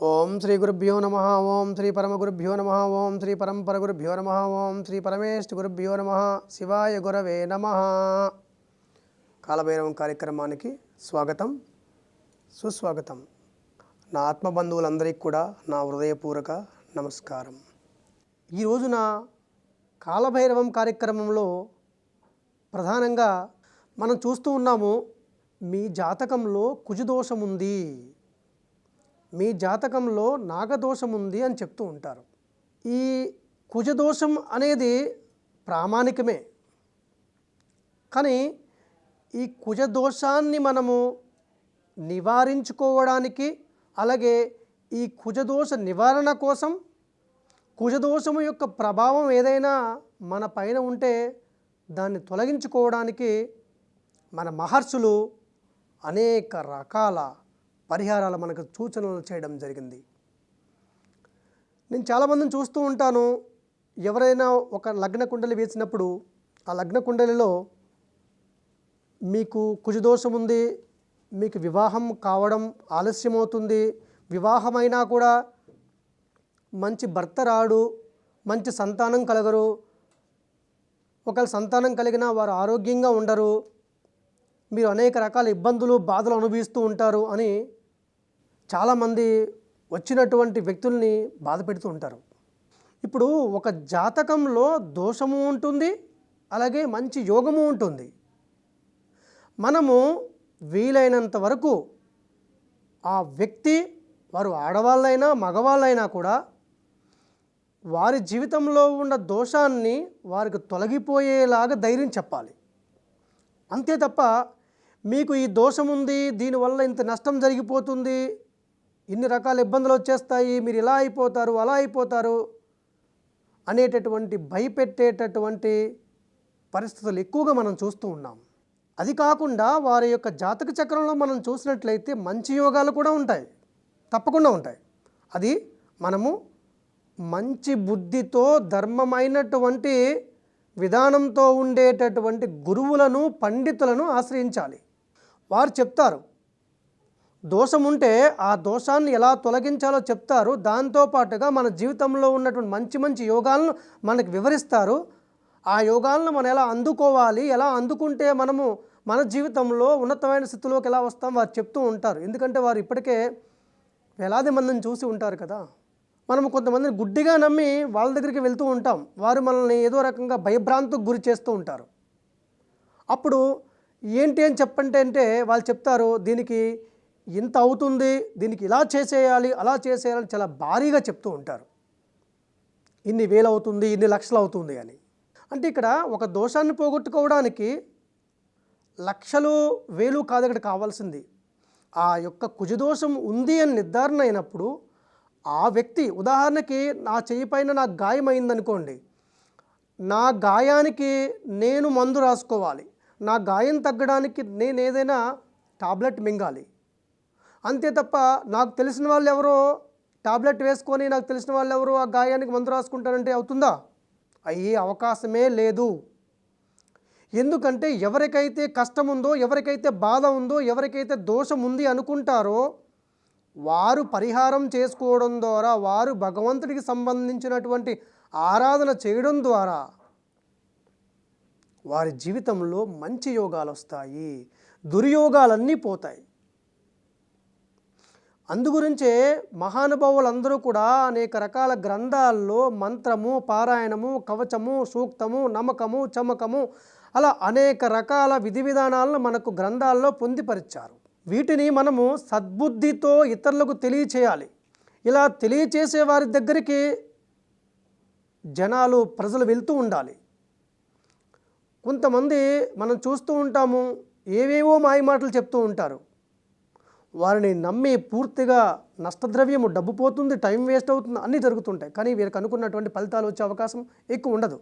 ఓం శ్రీ గురుభ్యో నమ ఓం శ్రీ పరమ గురుభ్యో నమ ఓం శ్రీ పరంపర గురుభ్యో నమ ఓం శ్రీ పరమేష్ గురుభ్యో నమ శివాయ గురవే నమ. కాలభైరవం కార్యక్రమానికి స్వాగతం సుస్వాగతం. నా ఆత్మబంధువులందరికీ కూడా నా హృదయపూర్వక నమస్కారం. ఈ రోజున కాలభైరవం కార్యక్రమంలో ప్రధానంగా మనం చూస్తూ ఉన్నాము మీ జాతకంలో కుజదోషం ఉంది మీ జాతకంలో నాగదోషం ఉంది అని చెప్తూ ఉంటారు. ఈ కుజదోషం అనేది ప్రామాణికమే. కానీ ఈ కుజదోషాన్ని మనము నివారించుకోవడానికి అలాగే ఈ కుజదోష నివారణ కోసం కుజదోషము యొక్క ప్రభావం ఏదైనా మన పైన ఉంటే దాన్ని తొలగించుకోవడానికి మన మహర్షులు అనేక రకాల పరిహారాలు మనకు సూచనలు చేయడం జరిగింది. నేను చాలామందిని చూస్తూ ఉంటాను. ఎవరైనా ఒక లగ్న కుండలి వేసినప్పుడు ఆ లగ్న కుండలిలో మీకు కుజదోషం ఉంది మీకు వివాహం కావడం ఆలస్యం అవుతుంది వివాహమైనా కూడా మంచి భర్త రాడు మంచి సంతానం కలగరు. ఒకవేళ సంతానం కలిగినా వారు ఆరోగ్యంగా ఉండరు. మీరు అనేక రకాల ఇబ్బందులు బాధలు అనుభవిస్తూ ఉంటారు అని చాలామంది వచ్చినటువంటి వ్యక్తుల్ని బాధ పెడుతూ ఉంటారు. ఇప్పుడు ఒక జాతకంలో దోషము ఉంటుంది అలాగే మంచి యోగము ఉంటుంది. మనము వీలైనంత వరకు ఆ వ్యక్తి వారు ఆడవాళ్ళైనా మగవాళ్ళైనా కూడా వారి జీవితంలో ఉన్న దోషాన్ని వారికి తొలగిపోయేలాగా ధైర్యం చెప్పాలి. అంతే తప్ప మీకు ఈ దోషం ఉంది దీనివల్ల ఇంత నష్టం జరిగిపోతుంది ఇన్ని రకాల ఇబ్బందులు వచ్చేస్తాయి మీరు ఇలా అయిపోతారు అలా అయిపోతారు అనేటటువంటి భయపెట్టేటటువంటి పరిస్థితులు ఎక్కువగా మనం చూస్తూ ఉన్నాం. అది కాకుండా వారి యొక్క జాతక చక్రంలో మనం చూసినట్లయితే మంచి యోగాలు కూడా ఉంటాయి తప్పకుండా ఉంటాయి. అది మనము మంచి బుద్ధితో ధర్మమైనటువంటి విధానంతో ఉండేటటువంటి గురువులను పండితులను ఆశ్రయించాలి. వారు చెప్తారు దోషం ఉంటే ఆ దోషాన్ని ఎలా తొలగించాలో చెప్తారు. దాంతోపాటుగా మన జీవితంలో ఉన్నటువంటి మంచి మంచి యోగాలను మనకు వివరిస్తారు. ఆ యోగాలను మనం ఎలా అందుకోవాలి ఎలా అందుకుంటే మనము మన జీవితంలో ఉన్నతమైన స్థితిలోకి ఎలా వస్తాం వారు చెప్తూ ఉంటారు. ఎందుకంటే వారు ఇప్పటికే వేలాది మందిని చూసి ఉంటారు కదా. మనం కొంతమందిని గుడ్డిగా నమ్మి వాళ్ళ దగ్గరికి వెళ్తూ ఉంటాం. వారు మనల్ని ఏదో రకంగా భయభ్రాంతికి గురి చేస్తూ ఉంటారు. అప్పుడు ఏంటి అని చెప్పంటే అంటే వాళ్ళు చెప్తారు దీనికి ఇంత అవుతుంది దీనికి ఇలా చేసేయాలి అలా చేసేయాలని చాలా భారీగా చెప్తూ ఉంటారు. ఇన్ని వేలు అవుతుంది ఇన్ని లక్షలు అవుతుంది అని. అంటే ఇక్కడ ఒక దోషాన్ని పోగొట్టుకోవడానికి లక్షలు వేలు కాదు ఇక్కడ కావాల్సింది. ఆ యొక్క కుజదోషం ఉంది అని నిర్ధారణ అయినప్పుడు ఆ వ్యక్తి ఉదాహరణకి నా చెయ్యి పైన నాకు అయిందనుకోండి నా గాయానికి నేను మందు రాసుకోవాలి నా గాయం తగ్గడానికి నేను ఏదైనా టాబ్లెట్ మింగాలి. అంతే తప్ప నాకు తెలిసిన వాళ్ళు ఎవరో టాబ్లెట్ వేసుకొని నాకు తెలిసిన వాళ్ళు ఎవరో ఆ గాయానికి మందు రాసుకుంటారంటే అవుతుందా? అయ్యే అవకాశమే లేదు. ఎందుకంటే ఎవరికైతే కష్టం ఉందో ఎవరికైతే బాధ ఉందో ఎవరికైతే దోషం ఉంది అనుకుంటారో వారు పరిహారం చేసుకోవడం ద్వారా వారు భగవంతుడికి సంబంధించినటువంటి ఆరాధన చేయడం ద్వారా వారి జీవితంలో మంచి యోగాలు వస్తాయి. దుర్యోగాలన్నీ పోతాయి. అందుగురించే మహానుభావులందరూ కూడా అనేక రకాల గ్రంథాల్లో మంత్రము పారాయణము కవచము సూక్తము నమ్మకము చమకము అలా అనేక రకాల విధి విధానాలను మనకు గ్రంథాల్లో పొందిపరిచారు. వీటిని మనము సద్బుద్ధితో ఇతరులకు తెలియచేయాలి. ఇలా తెలియచేసే వారి దగ్గరికి జనాలు ప్రజలు వెళ్తూ ఉండాలి. కొంతమంది మనం చూస్తూ ఉంటాము ఏవేవో మాయమాటలు చెప్తూ ఉంటారు. వారిని నమ్మి పూర్తిగా నష్టద్రవ్యము డబ్బు పోతుంది టైం వేస్ట్ అవుతుంది అన్నీ జరుగుతుంటాయి. కానీ వీరికి అనుకున్నటువంటి ఫలితాలు వచ్చే అవకాశం ఎక్కువ ఉండదు.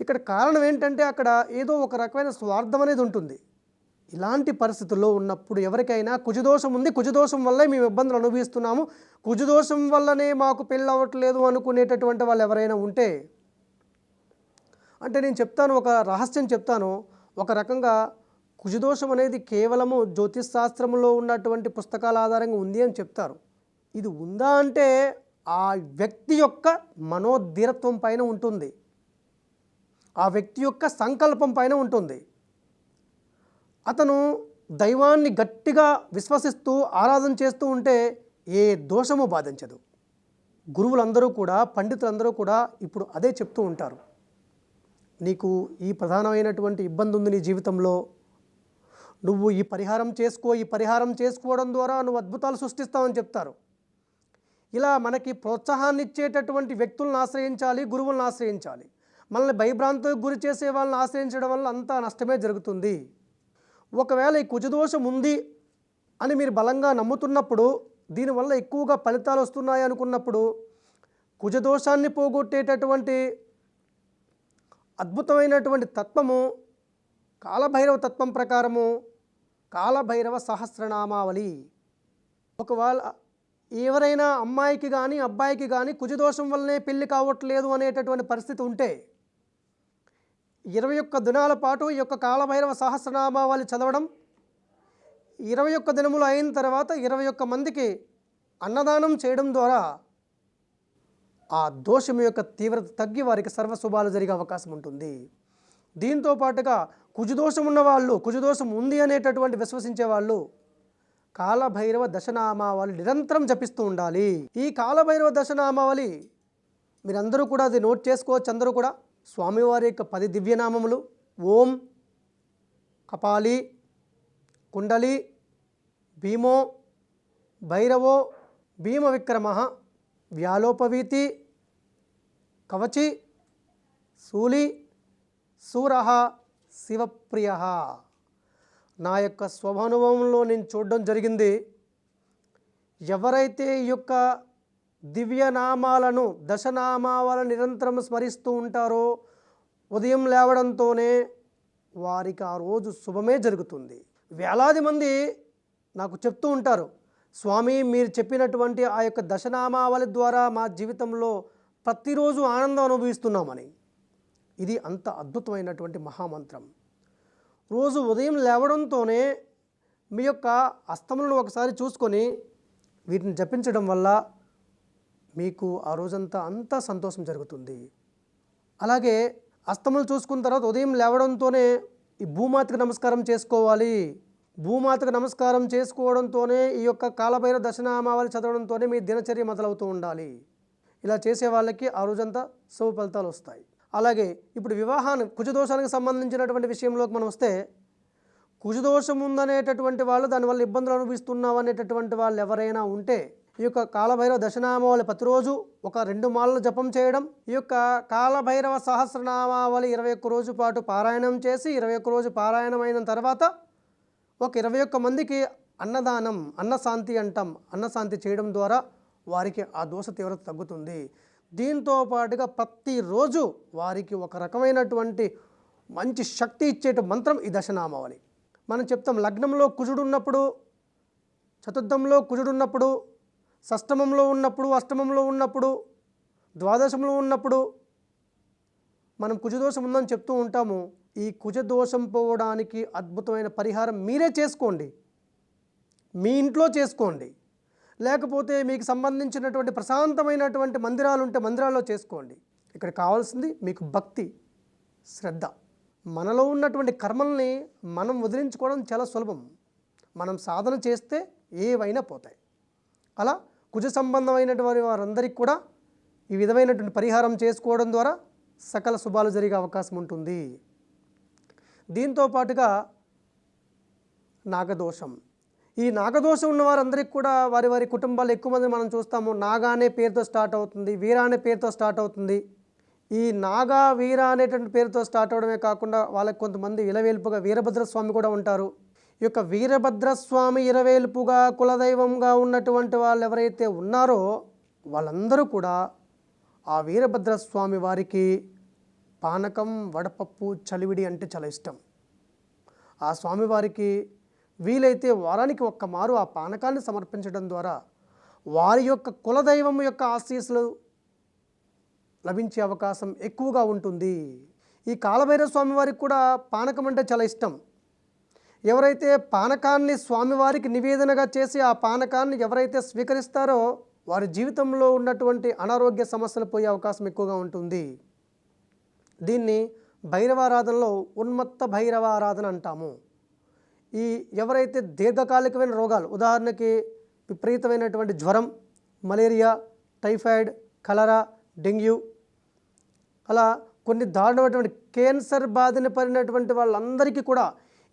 ఇక్కడ కారణం ఏంటంటే అక్కడ ఏదో ఒక రకమైన స్వార్థం అనేది ఉంటుంది. ఇలాంటి పరిస్థితుల్లో ఉన్నప్పుడు ఎవరికైనా కుజదోషం ఉంది కుజదోషం వల్లే మేము ఇబ్బందులు అనుభవిస్తున్నాము కుజదోషం వల్లనే మాకు పెళ్ళి అవ్వట్లేదు అనుకునేటటువంటి వాళ్ళు ఎవరైనా ఉంటే అంటే నేను చెప్తాను ఒక రహస్యం చెప్తాను. ఒక రకంగా కుజదోషం అనేది కేవలము జ్యోతిష్ శాస్త్రంలో ఉన్నటువంటి పుస్తకాల ఆధారంగా ఉంది అని చెప్తారు. ఇది ఉందా అంటే ఆ వ్యక్తి యొక్క మనోధీరత్వం పైన ఉంటుంది. ఆ వ్యక్తి యొక్క సంకల్పం పైన ఉంటుంది. అతను దైవాన్ని గట్టిగా విశ్వసిస్తూ ఆరాధన చేస్తూ ఉంటే ఏ దోషము బాధించదు. గురువులందరూ కూడా పండితులందరూ కూడా ఇప్పుడు అదే చెప్తూ ఉంటారు. నీకు ఈ ప్రధానమైనటువంటి ఇబ్బంది ఉంది నీ జీవితంలో. నువ్వు ఈ పరిహారం చేసుకో ఈ పరిహారం చేసుకోవడం ద్వారా నువ్వు అద్భుతాలు సృష్టిస్తావని చెప్తారు. ఇలా మనకి ప్రోత్సాహాన్ని ఇచ్చేటటువంటి వ్యక్తులను ఆశ్రయించాలి గురువులను ఆశ్రయించాలి. మనల్ని భయభ్రాంతికి గురి చేసే వాళ్ళని ఆశ్రయించడం వల్ల అంతా నష్టమే జరుగుతుంది. ఒకవేళ ఈ కుజదోషం ఉంది అని మీరు బలంగా నమ్ముతున్నప్పుడు దీనివల్ల ఎక్కువగా ఫలితాలు వస్తున్నాయి అనుకున్నప్పుడు కుజదోషాన్ని పోగొట్టేటటువంటి అద్భుతమైనటువంటి తత్వము కాలభైరవ తత్వం ప్రకారము కాలభైరవ సహస్రనామావళి. ఒకవేళ ఎవరైనా అమ్మాయికి కానీ అబ్బాయికి కానీ కుజదోషం వల్లనే పెళ్ళి కావట్లేదు అనేటటువంటి పరిస్థితి ఉంటే ఇరవై ఒక్క దినాల పాటు ఈ యొక్క కాలభైరవ సహస్రనామావళి చదవడం ఇరవై ఒక్క దినములు అయిన తర్వాత ఇరవై ఒక్క మందికి అన్నదానం చేయడం ద్వారా ఆ దోషం యొక్క తీవ్రత తగ్గి వారికి సర్వశుభాలు జరిగే అవకాశం ఉంటుంది. దీంతో పాటుగా కుజుదోషం ఉన్నవాళ్ళు కుజుదోషం ఉంది అనేటటువంటి విశ్వసించే వాళ్ళు కాలభైరవ దశనామావళి నిరంతరం జపిస్తూ ఉండాలి. ఈ కాలభైరవ దశనామావళి మీరందరూ కూడా అది నోట్ చేసుకోవచ్చు అందరూ కూడా. స్వామివారి యొక్క పది దివ్యనామములు. ఓం కపాలి కుండలి భీమో భైరవో భీమ విక్రమ వ్యాలోపవీతి కవచి శూలి సూర శివప్రియ. నా యొక్క స్వభానుభవంలో నేను చూడడం జరిగింది. ఎవరైతే ఈ యొక్క దివ్యనామాలను దశనామాలను నిరంతరం స్మరిస్తూ ఉంటారో ఉదయం లేవడంతోనే వారికి ఆ రోజు శుభమే జరుగుతుంది. వేలాది మంది నాకు చెప్తూ ఉంటారు స్వామి మీరు చెప్పినటువంటి ఆ యొక్క దశనామావళి ద్వారా మా జీవితంలో ప్రతిరోజు ఆనందం అనుభవిస్తున్నామని. ఇది అంత అద్భుతమైనటువంటి మహామంత్రం. రోజు ఉదయం లేవడంతోనే మీ యొక్క అస్తములను ఒకసారి చూసుకొని వీటిని జపించడం వల్ల మీకు ఆ రోజంతా అంతా సంతోషం జరుగుతుంది. అలాగే అస్తములు చూసుకున్న తర్వాత ఉదయం లేవడంతోనే ఈ భూమాతకి నమస్కారం చేసుకోవాలి. భూమాతకు నమస్కారం చేసుకోవడంతోనే ఈ యొక్క కాలభైర దశనామావళి చదవడంతోనే మీ దినచర్య మొదలవుతూ ఉండాలి. ఇలా చేసే వాళ్ళకి ఆ రోజంతా శుభ ఫలితాలు వస్తాయి. అలాగే ఇప్పుడు వివాహాన్ని కుజదోషానికి సంబంధించినటువంటి విషయంలోకి మనం వస్తే కుజదోషం ఉందనేటటువంటి వాళ్ళు దానివల్ల ఇబ్బందులు అనుభవిస్తున్నాం అనేటటువంటి వాళ్ళు ఎవరైనా ఉంటే ఈ యొక్క కాలభైరవ దశనామావళి ప్రతిరోజు ఒక రెండు మాలలు జపం చేయడం ఈ యొక్క కాలభైరవ సహస్రనామావళి ఇరవై ఒక్క రోజు పాటు పారాయణం చేసి ఇరవై ఒక్క రోజు పారాయణం అయిన తర్వాత ఒక ఇరవై ఒక్క మందికి అన్నదానం అన్నశాంతి అంటాం. అన్నశాంతి చేయడం ద్వారా వారికి ఆ దోష తీవ్రత తగ్గుతుంది. దీంతో పాటుగా ప్రతిరోజు వారికి ఒక రకమైనటువంటి మంచి శక్తి ఇచ్చేట మంత్రం ఈ దశనామావళి. మనం చెప్తాం లగ్నంలో కుజుడు ఉన్నప్పుడు చతుర్థంలో కుజుడు ఉన్నప్పుడు షష్టమంలో ఉన్నప్పుడు అష్టమంలో ఉన్నప్పుడు ద్వాదశంలో ఉన్నప్పుడు మనం కుజదోషం ఉందని చెప్తూ ఉంటాము. ఈ కుజదోషం పోవడానికి అద్భుతమైన పరిహారం మీరే చేసుకోండి. మీ ఇంట్లో చేసుకోండి. లేకపోతే మీకు సంబంధించినటువంటి ప్రశాంతమైనటువంటి మందిరాలు ఉంటే మందిరాల్లో చేసుకోండి. ఇక్కడ కావాల్సింది మీకు భక్తి శ్రద్ధ. మనలో ఉన్నటువంటి కర్మల్ని మనం వదిలించుకోవడం చాలా సులభం. మనం సాధన చేస్తే ఏవైనా పోతాయి. అలా కుజ సంబంధమైనటువంటి వారందరికీ కూడా ఈ విధమైనటువంటి పరిహారం చేసుకోవడం ద్వారా సకల శుభాలు జరిగే అవకాశం ఉంటుంది. దీంతో పాటుగా నాగదోషం. ఈ నాగదోషం ఉన్న వారందరికీ కూడా వారి వారి కుటుంబాలు ఎక్కువ మంది మనం చూస్తాము నాగా అనే పేరుతో స్టార్ట్ అవుతుంది వీర అనే పేరుతో స్టార్ట్ అవుతుంది. ఈ నాగా వీర అనేటువంటి పేరుతో స్టార్ట్ అవడమే కాకుండా వాళ్ళకి కొంతమంది ఇలవేల్పుగా వీరభద్రస్వామి కూడా ఉంటారు. ఈ యొక్క వీరభద్రస్వామి ఇరవేల్పుగా కులదైవంగా ఉన్నటువంటి వాళ్ళు ఎవరైతే ఉన్నారో వాళ్ళందరూ కూడా ఆ వీరభద్రస్వామి వారికి పానకం వడపప్పు చలివిడి అంటే చాలా ఇష్టం. ఆ స్వామివారికి వీలైతే వారానికి ఒక్క మారు ఆ పానకాన్ని సమర్పించడం ద్వారా వారి యొక్క కులదైవం యొక్క ఆశీస్సులు లభించే అవకాశం ఎక్కువగా ఉంటుంది. ఈ కాలభైరవ స్వామి వారికి కూడా పానకం అంటే చాలా ఇష్టం. ఎవరైతే పానకాన్ని స్వామివారికి నివేదనగా చేసి ఆ పానకాన్ని ఎవరైతే స్వీకరిస్తారో వారి జీవితంలో ఉన్నటువంటి అనారోగ్య సమస్యలు పోయే అవకాశం ఎక్కువగా ఉంటుంది. దీన్ని భైరవారాధనలో ఉన్మత్త భైరవారాధన అంటాము. ఈ ఎవరైతే దీర్ఘకాలికమైన రోగాలు ఉదాహరణకి విపరీతమైనటువంటి జ్వరం మలేరియా టైఫాయిడ్ కలరా డెంగ్యూ అలా కొన్ని దారుణమైనటువంటి క్యాన్సర్ బాధిన పడినటువంటి వాళ్ళందరికీ కూడా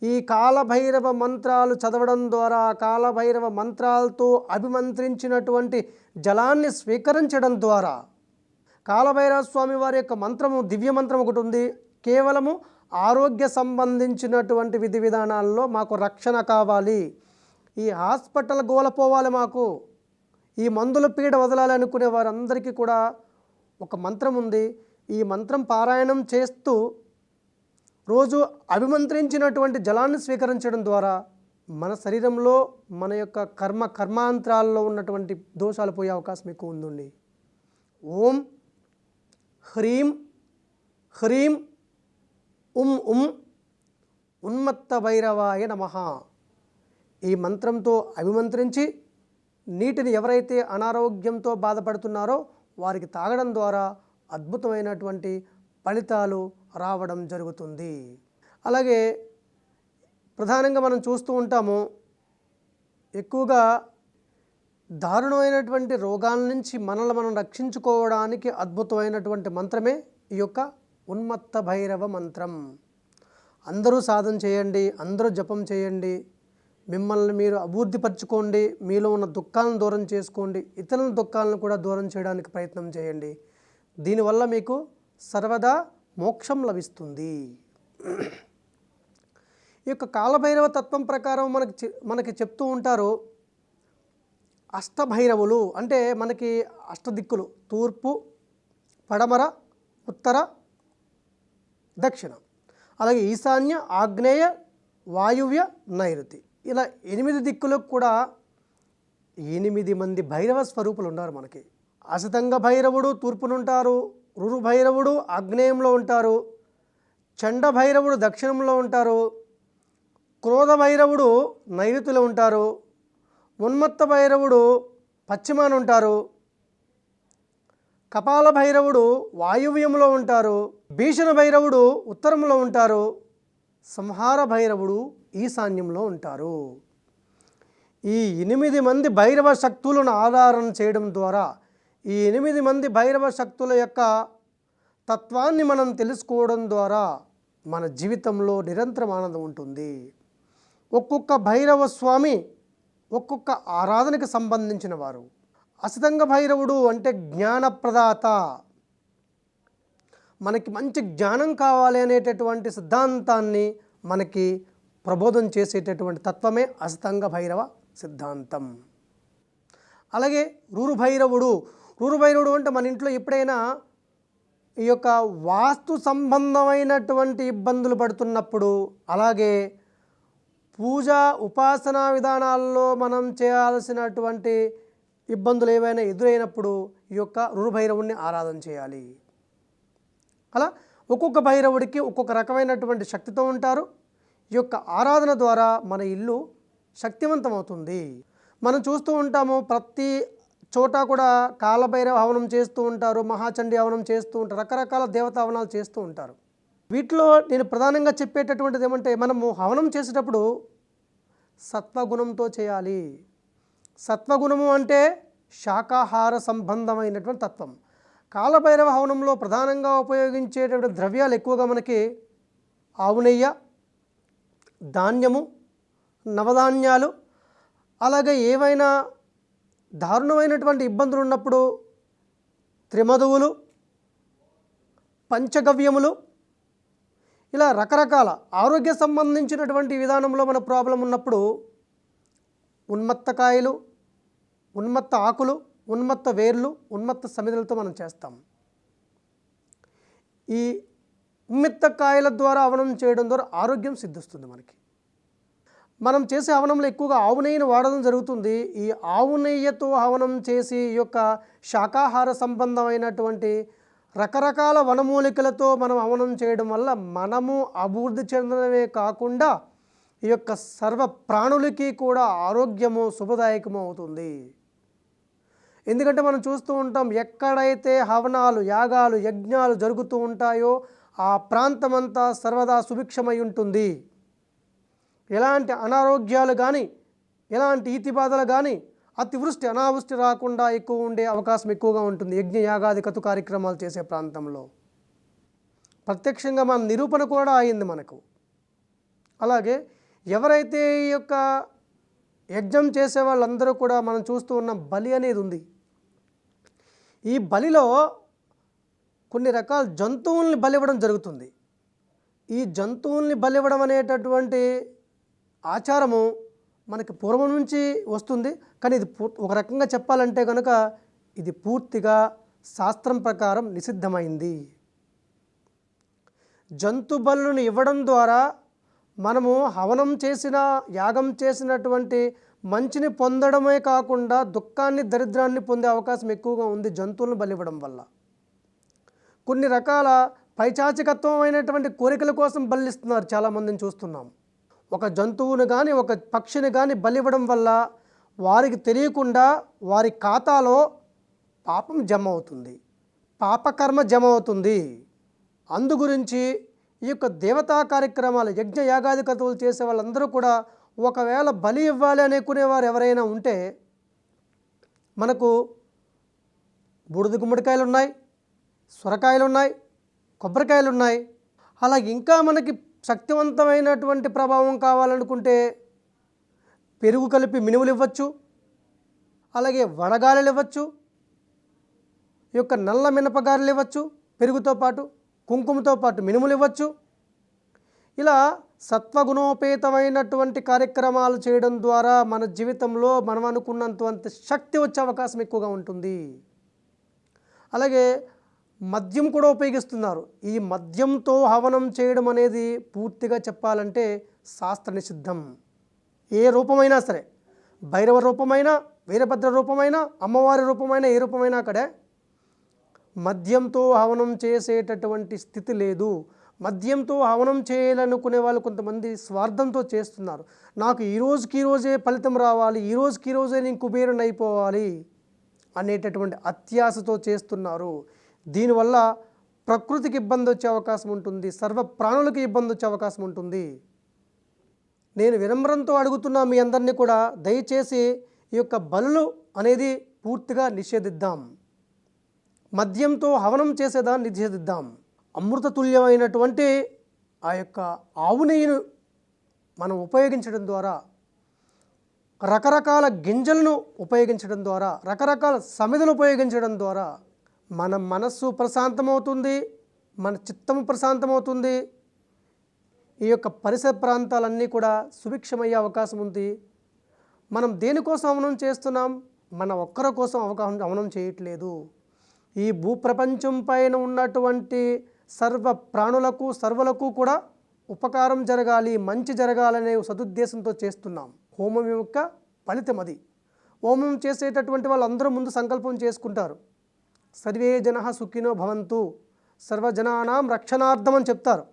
ఈ కాలభైరవ మంత్రాలు చదవడం ద్వారా కాలభైరవ మంత్రాలతో అభిమంత్రించినటువంటి జలాన్ని స్వీకరించడం ద్వారా కాలభైరవ స్వామి వారి యొక్క మంత్రము దివ్య మంత్రం ఒకటి ఉంది. కేవలము ఆరోగ్య సంబంధించినటువంటి విధి విధానాల్లో మాకు రక్షణ కావాలి. ఈ హాస్పిటల్ గోలపోవాలి మాకు. ఈ మందుల పీడ వదలాలి అనుకునే వారందరికీ కూడా ఒక మంత్రం ఉంది. ఈ మంత్రం పారాయణం చేస్తూ రోజు అభిమంత్రించినటువంటి జలాన్ని స్వీకరించడం ద్వారా మన శరీరంలో మన యొక్క కర్మ కర్మాంతరాల్లో ఉన్నటువంటి దోషాలు పోయే అవకాశం ఎక్కువ ఉందండి. ఓం హ్రీం హ్రీం ఉం ఉం ఉన్మత్త భైరవాయ నమ. ఈ మంత్రంతో అభిమంత్రించి నీటిని ఎవరైతే అనారోగ్యంతో బాధపడుతున్నారో వారికి తాగడం ద్వారా అద్భుతమైనటువంటి ఫలితాలు రావడం జరుగుతుంది. అలాగే ప్రధానంగా మనం చూస్తూ ఉంటాము ఎక్కువగా దారుణమైనటువంటి రోగాల నుంచి మనల్ని మనం రక్షించుకోవడానికి అద్భుతమైనటువంటి మంత్రమే ఈ యొక్క ఉన్మత్త భైరవ మంత్రం. అందరూ సాధన చేయండి అందరూ జపం చేయండి మిమ్మల్ని మీరు అభివృద్ధిపరచుకోండి మీలో ఉన్న దుఃఖాలను దూరం చేసుకోండి ఇతరుల దుఃఖాలను కూడా దూరం చేయడానికి ప్రయత్నం చేయండి. దీనివల్ల మీకు సర్వదా మోక్షం లభిస్తుంది. ఈ యొక్క కాలభైరవ తత్వం ప్రకారం మనకి చె- మనకి చెప్తూ ఉంటారు అష్టభైరవులు అంటే మనకి అష్టదిక్కులు తూర్పు పడమర ఉత్తర దక్షిణ. అలాగే ఈశాన్య ఆగ్నేయ వాయువ్య నైరుతి. ఇలా ఎనిమిది దిక్కులకు కూడా ఎనిమిది మంది భైరవ స్వరూపులు ఉన్నారు మనకి. అసతంగ భైరవుడు తూర్పునుంటారు రురుభైరవుడు ఆగ్నేయంలో ఉంటారు. చండ భైరవుడు దక్షిణంలో ఉంటారు. క్రోధ భైరవుడు నైరుతిలో ఉంటారు. ఉన్మత్త భైరవుడు పశ్చిమాన ఉంటారు. కపాల భైరవుడు వాయువ్యంలో ఉంటారు. భీషణ భైరవుడు ఉత్తరంలో ఉంటారు. సంహార భైరవుడు ఈశాన్యంలో ఉంటారు. ఈ ఎనిమిది మంది భైరవ శక్తులను ఆధారం చేయడం ద్వారా ఈ ఎనిమిది మంది భైరవ శక్తుల యొక్క తత్వాన్ని మనం తెలుసుకోవడం ద్వారా మన జీవితంలో నిరంతరం ఆనందం ఉంటుంది. ఒక్కొక్క భైరవ స్వామి ఒక్కొక్క ఆరాధనకు సంబంధించిన వారు. అసితంగ భైరవుడు అంటే జ్ఞానప్రదాత. మనకి మంచి జ్ఞానం కావాలి అనేటటువంటి సిద్ధాంతాన్ని మనకి ప్రబోధం చేసేటటువంటి తత్వమే అసితంగ భైరవ సిద్ధాంతం. అలాగే రూరు భైరవుడు రూరు భైరవుడు అంటే మన ఇంట్లో ఎప్పుడైనా ఈ యొక్క వాస్తు సంబంధమైనటువంటి ఇబ్బందులు పడుతున్నప్పుడు అలాగే పూజ ఉపాసనా విధానాల్లో మనం చేయాల్సినటువంటి ఇబ్బందులు ఏవైనా ఎదురైనప్పుడు ఈ యొక్క రుణభైరవుణ్ణి ఆరాధన చేయాలి. అలా ఒక్కొక్క భైరవుడికి ఒక్కొక్క రకమైనటువంటి శక్తితో ఉంటారు. ఈ యొక్క ఆరాధన ద్వారా మన ఇల్లు శక్తివంతమవుతుంది. మనం చూస్తూ ఉంటాము ప్రతి చోట కూడా కాలభైరవ హవనం చేస్తూ ఉంటారు మహాచండీ హవనం చేస్తూ ఉంటారు రకరకాల దేవతా హవనాలు చేస్తూ ఉంటారు. వీటిలో నేను ప్రధానంగా చెప్పేటటువంటిది ఏమంటే మనము హవనం చేసేటప్పుడు సత్వగుణంతో చేయాలి. సత్వగుణము అంటే శాకాహార సంబంధమైనటువంటి తత్వం. కాలభైరవ హవనంలో ప్రధానంగా ఉపయోగించేటటువంటి ద్రవ్యాలు ఎక్కువగా మనకి ఆవు నెయ్య ధాన్యము నవధాన్యాలు అలాగే ఏవైనా దారుణమైనటువంటి ఇబ్బందులు ఉన్నప్పుడు త్రిమధువులు పంచగవ్యములు ఇలా రకరకాల ఆరోగ్య సంబంధించినటువంటి విధానంలో మన ప్రాబ్లం ఉన్నప్పుడు ఉన్మత్తకాయలు ఉన్మత్త ఆకులు ఉన్మత్త వేర్లు ఉన్మత్త సమిధులతో మనం చేస్తాం. ఈ ఉమ్మెత్త కాయల ద్వారా అవనం చేయడం ద్వారా ఆరోగ్యం సిద్ధిస్తుంది మనకి. మనం చేసే హవనంలో ఎక్కువగా ఆవు నెయ్యిని వాడడం జరుగుతుంది. ఈ ఆవు నెయ్యితో హవనం చేసి ఈ యొక్క శాకాహార సంబంధమైనటువంటి రకరకాల వనమూలికలతో మనం హవనం చేయడం వల్ల మనము అభివృద్ధి చెందడమే కాకుండా ఈ యొక్క సర్వ ప్రాణులకి కూడా ఆరోగ్యము శుభదాయకము అవుతుంది. ఎందుకంటే మనం చూస్తూ ఉంటాం ఎక్కడైతే హవనాలు యాగాలు యజ్ఞాలు జరుగుతూ ఉంటాయో ఆ ప్రాంతమంతా సర్వదా సుభిక్షమై ఉంటుంది. ఎలాంటి అనారోగ్యాలు కానీ ఎలాంటి ఈతి బాధలు కానీ అతివృష్టి అనావృష్టి రాకుండా ఎక్కువ ఉండే అవకాశం ఎక్కువగా ఉంటుంది. యజ్ఞ యాగాది కతు కార్యక్రమాలు చేసే ప్రాంతంలో. ప్రత్యక్షంగా మన నిరూపణ కూడా అయింది మనకు. అలాగే ఎవరైతే ఈ యొక్క యజ్ఞం చేసే వాళ్ళందరూ కూడా మనం చూస్తూ ఉన్న బలి అనేది ఉంది. ఈ బలిలో కొన్ని రకాల జంతువుల్ని బలివ్వడం జరుగుతుంది. ఈ జంతువుల్ని బలివ్వడం అనేటటువంటి ఆచారము మనకి పూర్వం నుంచి వస్తుంది. కానీ ఇది ఒక రకంగా చెప్పాలంటే కనుక ఇది పూర్తిగా శాస్త్రం ప్రకారం నిషిద్ధమైంది. జంతు బలులను ఇవ్వడం ద్వారా మనము హవనం చేసిన యాగం చేసినటువంటి మంచిని పొందడమే కాకుండా దుఃఖాన్ని దరిద్రాన్ని పొందే అవకాశం ఎక్కువగా ఉంది జంతువులను బలివ్వడం వల్ల. కొన్ని రకాల పైచాచికత్వమైనటువంటి కోరికల కోసం బలిస్తున్నారు చాలామందిని చూస్తున్నాం. ఒక జంతువును కానీ ఒక పక్షిని కానీ బలివ్వడం వల్ల వారికి తెలియకుండా వారి ఖాతాలో పాపం జమ అవుతుంది పాపకర్మ జమ అవుతుంది అందు గురించి ఈ యొక్క దేవతా కార్యక్రమాలు యజ్ఞ యాగాది కథలు చేసే వాళ్ళందరూ కూడా ఒకవేళ బలి ఇవ్వాలి అనుకునేవారు ఎవరైనా ఉంటే మనకు బూడిద గుమ్మడికాయలు ఉన్నాయి సొరకాయలు ఉన్నాయి కొబ్బరికాయలు ఉన్నాయి. అలా ఇంకా మనకి శక్తివంతమైనటువంటి ప్రభావం కావాలనుకుంటే పెరుగు కలిపి మినుములు ఇవ్వచ్చు అలాగే వడగాలలు ఇవ్వచ్చు ఈ యొక్క నల్ల మినపగారెలు ఇవ్వచ్చు పెరుగుతో పాటు కుంకుమతో పాటు మినుములు ఇవ్వచ్చు. ఇలా సత్వగుణోపేతమైనటువంటి కార్యక్రమాలు చేయడం ద్వారా మన జీవితంలో మనం అనుకున్నంత శక్తి వచ్చే అవకాశం ఎక్కువగా ఉంటుంది. అలాగే మద్యం కూడా ఉపయోగిస్తున్నారు. ఈ మద్యంతో హవనం చేయడం అనేది పూర్తిగా చెప్పాలంటే శాస్త్ర నిషిద్ధం. ఏ రూపమైనా సరే భైరవ రూపమైనా వీరభద్ర రూపమైనా అమ్మవారి రూపమైనా ఏ రూపమైనా అక్కడే మద్యంతో హవనం చేసేటటువంటి స్థితి లేదు. మద్యంతో హవనం చేయాలనుకునే వాళ్ళు కొంతమంది స్వార్థంతో చేస్తున్నారు. నాకు ఈ రోజుకి ఈ రోజే ఫలితం రావాలి ఈ రోజుకి ఈ రోజే నేను కుబేరుని అయిపోవాలి అనేటటువంటి అత్యాశతో చేస్తున్నారు. దీనివల్ల ప్రకృతికి ఇబ్బంది వచ్చే అవకాశం ఉంటుంది సర్వ ప్రాణులకి ఇబ్బంది వచ్చే అవకాశం ఉంటుంది. నేను వినమ్రంతో అడుగుతున్నా మీ అందరినీ కూడా దయచేసి ఈ యొక్క బలులు అనేది పూర్తిగా నిషేధిద్దాం. మద్యంతో హవనం చేసేదాన్ని నిషేధిద్దాం. అమృతతుల్యమైనటువంటి ఆ యొక్క ఆవు నెయ్యిను మనం ఉపయోగించడం ద్వారా రకరకాల గింజలను ఉపయోగించడం ద్వారా రకరకాల సమిధులు ఉపయోగించడం ద్వారా మన మనస్సు ప్రశాంతమవుతుంది మన చిత్తము ప్రశాంతమవుతుంది. ఈ యొక్క పరిసర ప్రాంతాలన్నీ కూడా సుభిక్షమయ్యే అవకాశం ఉంది. మనం దేనికోసం అవనం చేస్తున్నాం? మన ఒక్కరి కోసం అవకాశం అవనం చేయట్లేదు. ఈ భూప్రపంచం పైన ఉన్నటువంటి సర్వ ప్రాణులకు సర్వలకు కూడా ఉపకారం జరగాలి మంచి జరగాలనే సదుద్దేశంతో చేస్తున్నాం. హోమం యొక్క ఫలితం అది. హోమం చేసేటటువంటి వాళ్ళందరూ ముందు సంకల్పం చేసుకుంటారు. సర్వే జన సుఖినో భవంతు. సర్వజనానాం రక్షణార్థం అని చెప్తారు.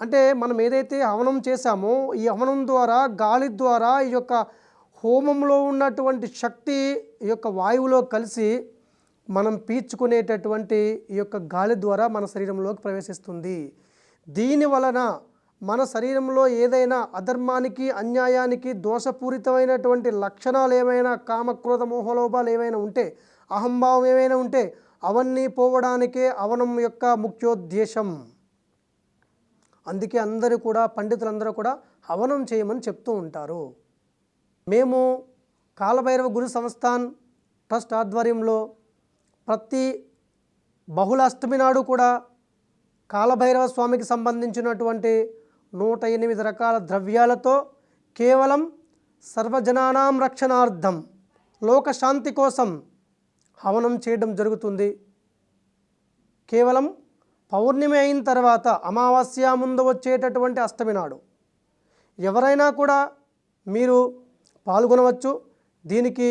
అంటే మనం ఏదైతే హవనం చేశామో ఈ హవనం ద్వారా గాలి ద్వారా ఈ యొక్క హోమంలో ఉన్నటువంటి శక్తి ఈ యొక్క వాయువులో కలిసి మనం పీల్చుకునేటటువంటి ఈ యొక్క గాలి ద్వారా మన శరీరంలోకి ప్రవేశిస్తుంది. దీని వలన మన శరీరంలో ఏదైనా అధర్మానికి అన్యాయానికి దోషపూరితమైనటువంటి లక్షణాలు ఏమైనా కామక్రోధ మోహలోభాలు ఏమైనా ఉంటే అహంభావం ఏమైనా ఉంటే అవన్నీ పోవడానికే అవనం యొక్క ముఖ్యోద్దేశం. అందుకే అందరూ కూడా పండితులందరూ కూడా హవనం చేయమని చెప్తూ ఉంటారు. మేము కాలభైరవ గురు సంస్థాన్ ట్రస్ట్ ఆధ్వర్యంలో ప్రతి బహుళ అష్టమి నాడు కూడా కాలభైరవ స్వామికి సంబంధించినటువంటి నూట ఎనిమిది రకాల ద్రవ్యాలతో కేవలం సర్వజనానాం రక్షణార్థం లోక శాంతి కోసం హవనం చేయడం జరుగుతుంది. కేవలం పౌర్ణమి అయిన తర్వాత అమావాస్య ముందు వచ్చేటటువంటి అష్టమి నాడు. ఎవరైనా కూడా మీరు పాల్గొనవచ్చు. దీనికి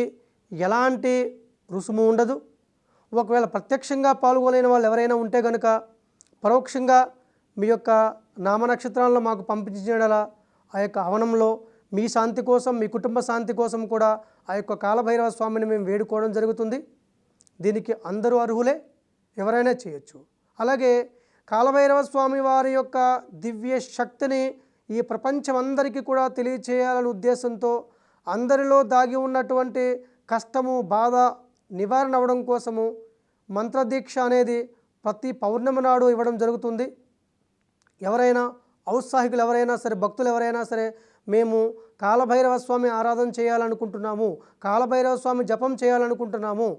ఎలాంటి రుసుము ఉండదు. ఒకవేళ ప్రత్యక్షంగా పాల్గొలేని వాళ్ళు ఎవరైనా ఉంటే కనుక పరోక్షంగా మీ యొక్క నామ నక్షత్రాలను మాకు పంపించడలా ఆ యొక్క హవనంలో మీ శాంతి కోసం మీ కుటుంబ శాంతి కోసం కూడా ఆ యొక్క కాలభైరవ స్వామిని మేము వేడుకోవడం జరుగుతుంది. దీనికి అందరూ అర్హులే? ఎవరైనా చేయొచ్చు. అలాగే కాలభైరవ స్వామి వారి యొక్క దివ్య శక్తిని ఈ ప్రపంచం అందరికీ కూడా తెలియచేయాలనే ఉద్దేశంతో అందరిలో దాగి ఉన్నటువంటి కష్టము బాధ నివారణ అవ్వడం కోసము మంత్రదీక్ష అనేది ప్రతి పౌర్ణమి నాడు ఇవ్వడం జరుగుతుంది. ఎవరైనా ఔత్సాహికులు ఎవరైనా సరే భక్తులు ఎవరైనా సరే మేము కాలభైరవ స్వామి ఆరాధన చేయాలనుకుంటున్నాము కాలభైరవ స్వామి జపం చేయాలనుకుంటున్నాము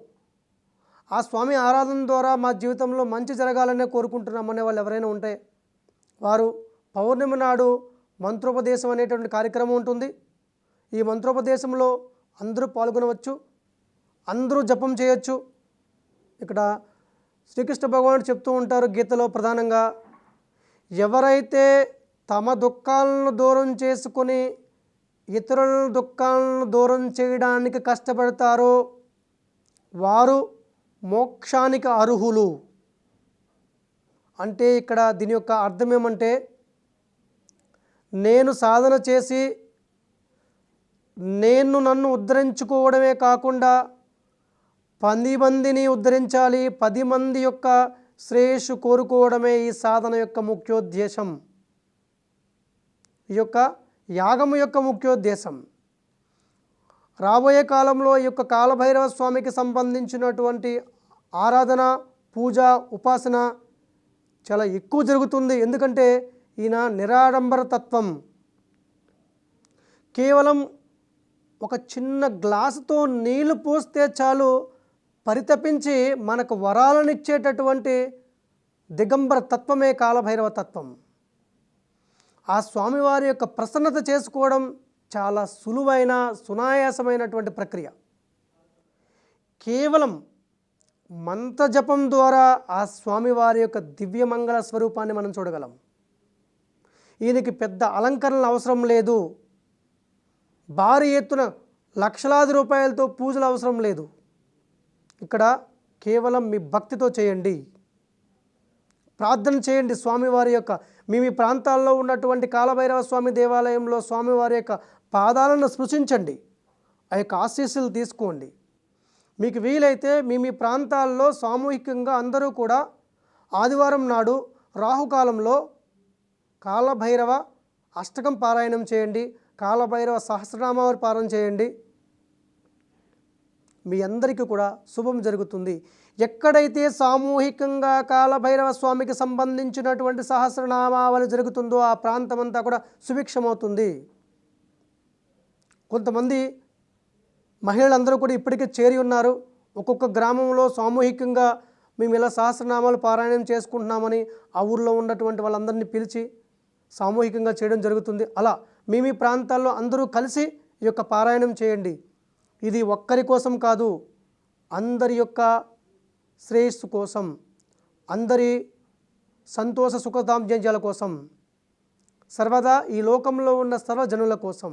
ఆ స్వామి ఆరాధన ద్వారా మా జీవితంలో మంచి జరగాలనే కోరుకుంటున్నామనే వాళ్ళు ఎవరైనా ఉంటే వారు పౌర్ణమి నాడు మంత్రోపదేశం అనేటువంటి కార్యక్రమం ఉంటుంది. ఈ మంత్రోపదేశంలో అందరూ పాల్గొనవచ్చు అందరూ జపం చేయొచ్చు. ఇక్కడ శ్రీకృష్ణ భగవానుడు చెప్తూ ఉంటారు గీతలో ప్రధానంగా ఎవరైతే తమ దుఃఖాలను దూరం చేసుకొని ఇతరుల దుఃఖాలను దూరం చేయడానికి కష్టపడతారో వారు మోక్షానికి అర్హులు. అంటే ఇక్కడ దీని యొక్క అర్థం ఏమంటే నేను సాధన చేసి నేను నన్ను ఉద్ధరించుకోవడమే కాకుండా పది మందిని ఉద్ధరించాలి పది మంది యొక్క శ్రేయస్సు కోరుకోవడమే ఈ సాధన యొక్క ముఖ్యోద్దేశం. ఈ యొక్క యాగము యొక్క ముఖ్యోద్దేశం. రాబోయే కాలంలో ఈ యొక్క కాలభైరవ స్వామికి సంబంధించినటువంటి ఆరాధన పూజ ఉపాసన చాలా ఎక్కువ జరుగుతుంది. ఎందుకంటే ఈయన నిరాడంబర తత్వం. కేవలం ఒక చిన్న గ్లాసుతో నీళ్ళు పోస్తే చాలు పరితపించి మనకు వరాలను ఇచ్చేటటువంటి దిగంబర తత్వమే కాలభైరవ తత్వం. ఆ స్వామివారి యొక్క ప్రసన్నత చేసుకోవడం చాలా సులువైన సునాయాసమైనటువంటి ప్రక్రియ. కేవలం మంత్రజపం ద్వారా ఆ స్వామివారి యొక్క దివ్యమంగళ స్వరూపాన్ని మనం చూడగలం. ఈయనకి పెద్ద అలంకరణలు అవసరం లేదు. భారీ ఎత్తున లక్షలాది రూపాయలతో పూజలు అవసరం లేదు. ఇక్కడ కేవలం మీ భక్తితో చేయండి. ప్రార్థన చేయండి స్వామివారి యొక్క. మీ మీ ప్రాంతాల్లో ఉన్నటువంటి కాలభైరవ స్వామి దేవాలయంలో స్వామివారి యొక్క పాదాలను స్పృశించండి. ఆ యొక్క ఆశీస్సులు తీసుకోండి. మీకు వీలైతే మీ మీ ప్రాంతాల్లో సామూహికంగా అందరూ కూడా ఆదివారం నాడు రాహుకాలంలో కాలభైరవ అష్టకం పారాయణం చేయండి. కాలభైరవ సహస్రనామావారి పారాయణం చేయండి. మీ అందరికీ కూడా శుభం జరుగుతుంది. ఎక్కడైతే సామూహికంగా కాలభైరవ స్వామికి సంబంధించినటువంటి సహస్రనామావళి జరుగుతుందో ఆ ప్రాంతం అంతా కూడా సుభిక్షమవుతుంది. కొంతమంది మహిళలందరూ కూడా ఇప్పటికే చేరి ఉన్నారు. ఒక్కొక్క గ్రామంలో సామూహికంగా మేము ఇలా సహస్రనామాలు పారాయణం చేసుకుంటున్నామని ఆ ఊర్లో ఉన్నటువంటి వాళ్ళందరినీ పిలిచి సామూహికంగా చేయడం జరుగుతుంది. అలా మీ మీ ప్రాంతాల్లో అందరూ కలిసి ఈ యొక్క పారాయణం చేయండి. ఇది ఒక్కరి కోసం కాదు అందరి యొక్క శ్రేయస్సు కోసం అందరి సంతోష సుఖదాంజంజాల కోసం సర్వదా ఈ లోకంలో ఉన్న సర్వజనుల కోసం.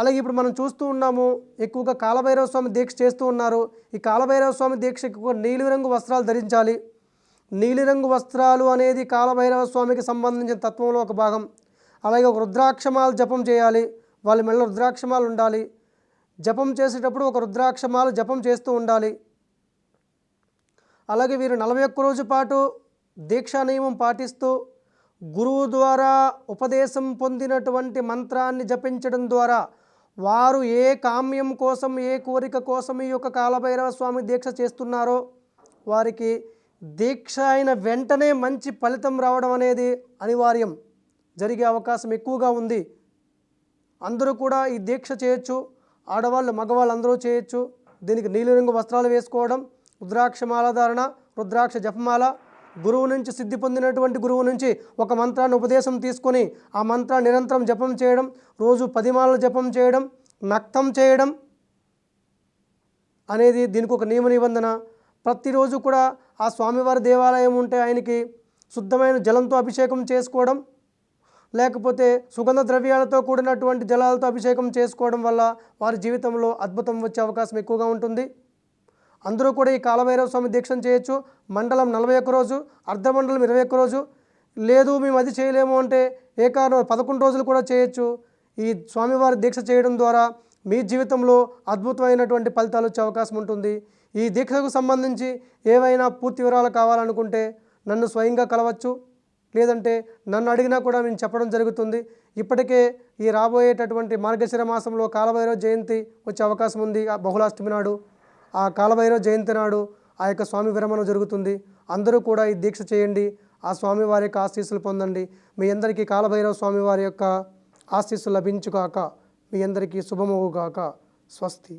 అలాగే ఇప్పుడు మనం చూస్తూ ఉన్నాము ఎక్కువగా కాలభైరవ స్వామి దీక్ష చేస్తూ ఉన్నారు. ఈ కాలభైరవ స్వామి దీక్ష ఎక్కువ నీలిరంగు వస్త్రాలు ధరించాలి. నీలిరంగు వస్త్రాలు అనేది కాలభైరవ స్వామికి సంబంధించిన తత్వంలో ఒక భాగం. అలాగే ఒక రుద్రాక్షమాలు జపం చేయాలి. వాళ్ళ మెళ్ళ రుద్రాక్షమాలు ఉండాలి. జపం చేసేటప్పుడు ఒక రుద్రాక్షమాలు జపం చేస్తూ ఉండాలి. అలాగే వీరు నలభై ఒక్క రోజు పాటు దీక్షా నియమం పాటిస్తూ గురువు ద్వారా ఉపదేశం పొందినటువంటి మంత్రాన్ని జపించడం ద్వారా వారు ఏ కామ్యం కోసం ఏ కోరిక కోసం ఈ యొక్క కాలభైరవ స్వామి దీక్ష చేస్తున్నారో వారికి దీక్ష అయిన వెంటనే మంచి ఫలితం రావడం అనేది అనివార్యం. జరిగే అవకాశం ఎక్కువగా ఉంది. అందరూ కూడా ఈ దీక్ష చేయొచ్చు. ఆడవాళ్ళు మగవాళ్ళు అందరూ చేయొచ్చు. దీనికి నీలిరంగు వస్త్రాలు వేసుకోవడం రుద్రాక్షమాల ధారణ రుద్రాక్ష జపమాల గురువు నుంచి సిద్ధి పొందినటువంటి గురువు నుంచి ఒక మంత్రాన్ని ఉపదేశం తీసుకొని ఆ మంత్రాన్ని నిరంతరం జపం చేయడం రోజు పదిమాల జపం చేయడం నక్తం చేయడం అనేది దీనికి ఒక నియమ నిబంధన. ప్రతిరోజు కూడా ఆ స్వామివారి దేవాలయం ఉంటే ఆయనకి శుద్ధమైన జలంతో అభిషేకం చేసుకోవడం లేకపోతే సుగంధ ద్రవ్యాలతో కూడినటువంటి జలాలతో అభిషేకం చేసుకోవడం వల్ల వారి జీవితంలో అద్భుతం వచ్చే అవకాశం ఎక్కువగా ఉంటుంది. అందరూ కూడా ఈ కాలభైరవ స్వామి దీక్షను చేయొచ్చు. మండలం నలభై ఒక్క రోజు అర్ధమండలం ఇరవై ఒక్క రోజు. లేదు మేము అది చేయలేము అంటే ఏకారం పదకొండు రోజులు కూడా చేయొచ్చు. ఈ స్వామివారి దీక్ష చేయడం ద్వారా మీ జీవితంలో అద్భుతమైనటువంటి ఫలితాలు వచ్చే అవకాశం ఉంటుంది. ఈ దీక్షకు సంబంధించి ఏవైనా పూర్తి వివరాలు కావాలనుకుంటే నన్ను స్వయంగా కలవచ్చు. లేదంటే నన్ను అడిగినా కూడా నేను చెప్పడం జరుగుతుంది. ఇప్పటికే ఈ రాబోయేటటువంటి మార్గశిర మాసంలో కాలభైరవ జయంతి వచ్చే అవకాశం ఉంది. బహుళాష్టమి నాడు. ఆ కాలభైరవ జయంతి నాడు ఆ యొక్క స్వామి విరమణ జరుగుతుంది. అందరూ కూడా ఈ దీక్ష చేయండి. ఆ స్వామి వారి యొక్క ఆశీస్సులు పొందండి. మీ అందరికీ కాలభైరవ స్వామి వారి యొక్క ఆశీస్సులు లభించుగాక. మీ అందరికీ శుభమవుగాక స్వస్తి.